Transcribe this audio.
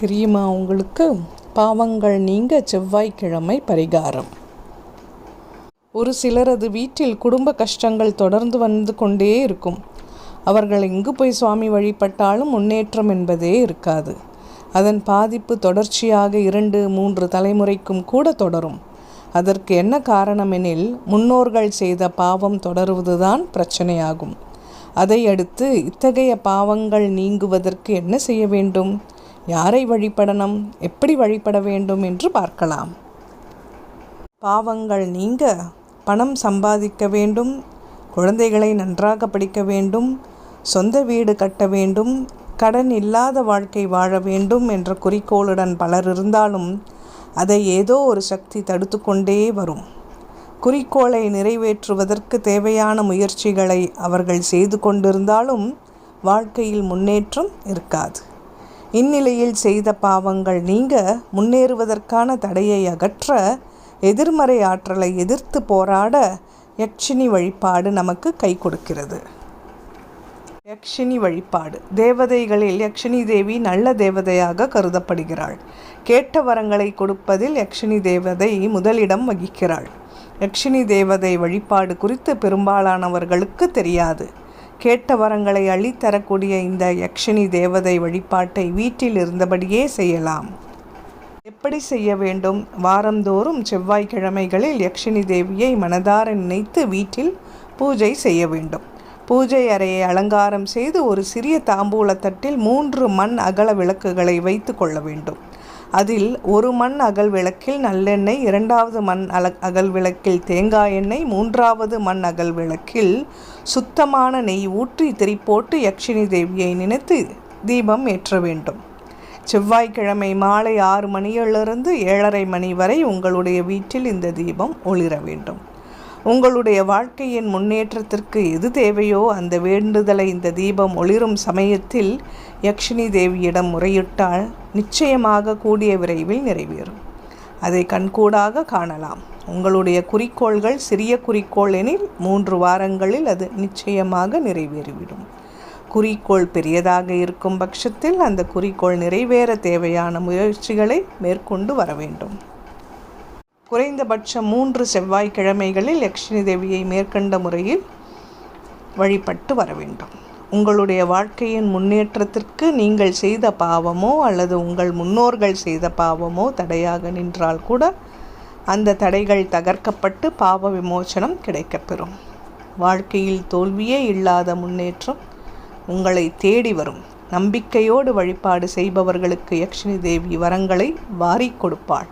தெரியுமா உங்களுக்கு? பாவங்கள் நீங்க செவ்வாய்க்கிழமை பரிகாரம். ஒரு சிலரது வீட்டில் குடும்ப கஷ்டங்கள் தொடர்ந்து வந்து கொண்டே இருக்கும். அவர்கள் எங்கு போய் சுவாமி வழிபட்டாலும் முன்னேற்றம் என்பதே இருக்காது. அதன் பாதிப்பு தொடர்ச்சியாக இரண்டு மூன்று தலைமுறைக்கும் கூட தொடரும். அதற்கு என்ன காரணமெனில் முன்னோர்கள் செய்த பாவம் தொடருவதுதான் பிரச்சனையாகும். அதை அடுத்து இத்தகைய பாவங்கள் நீங்குவதற்கு என்ன செய்ய வேண்டும்? யாரை வழிபடணும் எப்படி வழிபட வேண்டும் என்று பார்க்கலாம். பாவங்கள் நீங்க பணம் சம்பாதிக்க வேண்டும் குழந்தைகளை நன்றாக படிக்க வேண்டும் சொந்த வீடு கட்ட வேண்டும் கடன் இல்லாத வாழ்க்கை வாழ வேண்டும் என்ற குறிக்கோளுடன் பலர் இருந்தாலும் அதை ஏதோ ஒரு சக்தி தடுத்து கொண்டே வரும். குறிக்கோளை நிறைவேற்றுவதற்கு தேவையான முயற்சிகளை அவர்கள் செய்து கொண்டிருந்தாலும் வாழ்க்கையில் முன்னேற்றம் இருக்காது. இந்நிலையில் செய்த பாவங்கள் நீங்க முன்னேறுவதற்கான தடையை அகற்ற எதிர்மறை ஆற்றலை எதிர்த்து போராட யக்ஷினி வழிபாடு நமக்கு கை கொடுக்கிறது. யக்ஷினி வழிபாடு. தேவதைகளில் யக்ஷினி தேவி நல்ல தேவதையாக கருதப்படுகிறாள். கேட்ட வரங்களை கொடுப்பதில் யக்ஷினி தேவதை முதலிடம் வகிக்கிறாள். யக்ஷினி தேவதை வழிபாடு குறித்து பெரும்பாலானவர்களுக்கு தெரியாது. கேட்ட வரங்களை அள்ளித்தரக்கூடிய இந்த யக்ஷினி தேவதை வழிபாட்டை வீட்டில் இருந்தபடியே செய்யலாம். எப்படி செய்ய வேண்டும்? வாரந்தோறும் செவ்வாய்க்கிழமைகளில் யக்ஷினி தேவியை மனதார நினைத்து வீட்டில் பூஜை செய்ய வேண்டும். பூஜை அறையை அலங்காரம் செய்து ஒரு சிறிய தாம்பூலத்தட்டில் மூன்று மண் அகல விளக்குகளை வைத்து கொள்ள வேண்டும். அதில் ஒரு மண் அகல் விளக்கில் நல்லெண்ணெய் இரண்டாவது மண் அல அகல் விளக்கில் தேங்காய் எண்ணெய் மூன்றாவது மண் அகல் விளக்கில் சுத்தமான நெய் ஊற்றி திரிப்போட்டு யக்ஷினி தேவியை நினைத்து தீபம் ஏற்ற வேண்டும். செவ்வாய்க்கிழமை மாலை ஆறு மணியிலிருந்து ஏழரை மணி வரை உங்களுடைய வீட்டில் இந்த தீபம் ஒளிர வேண்டும். உங்களுடைய வாழ்க்கையின் முன்னேற்றத்திற்கு எது தேவையோ அந்த வேண்டுதலை இந்த தீபம் ஒளிரும் சமயத்தில் யக்ஷினி தேவியிடம் முறையிட்டால் நிச்சயமாக கூடிய விரைவில் நிறைவேறும். அதை கண்கூடாக காணலாம். உங்களுடைய குறிக்கோள்கள் சிறிய குறிக்கோள் எனில் மூன்று வாரங்களில் அது நிச்சயமாக நிறைவேறிவிடும். குறிக்கோள் பெரியதாக இருக்கும் பட்சத்தில் அந்த குறிக்கோள் நிறைவேற தேவையான முயற்சிகளை மேற்கொண்டு வர வேண்டும். குறைந்தபட்சம் மூன்று செவ்வாய்க்கிழமைகளில் லக்ஷ்மி தேவியை மேற்கண்ட முறையில் வழிபட்டு வர வேண்டும். உங்களுடைய வாழ்க்கையின் முன்னேற்றத்திற்கு நீங்கள் செய்த பாவமோ அல்லது உங்கள் முன்னோர்கள் செய்த பாவமோ தடையாக நின்றால் கூட அந்த தடைகள் தகர்க்கப்பட்டு பாவ விமோசனம் கிடைக்கப்பெறும். வாழ்க்கையில் தோல்வியே இல்லாத முன்னேற்றம் உங்களை தேடி வரும். நம்பிக்கையோடு வழிபாடு செய்பவர்களுக்கு யக்ஷினி தேவி வரங்களை வாரிக் கொடுப்பாள்.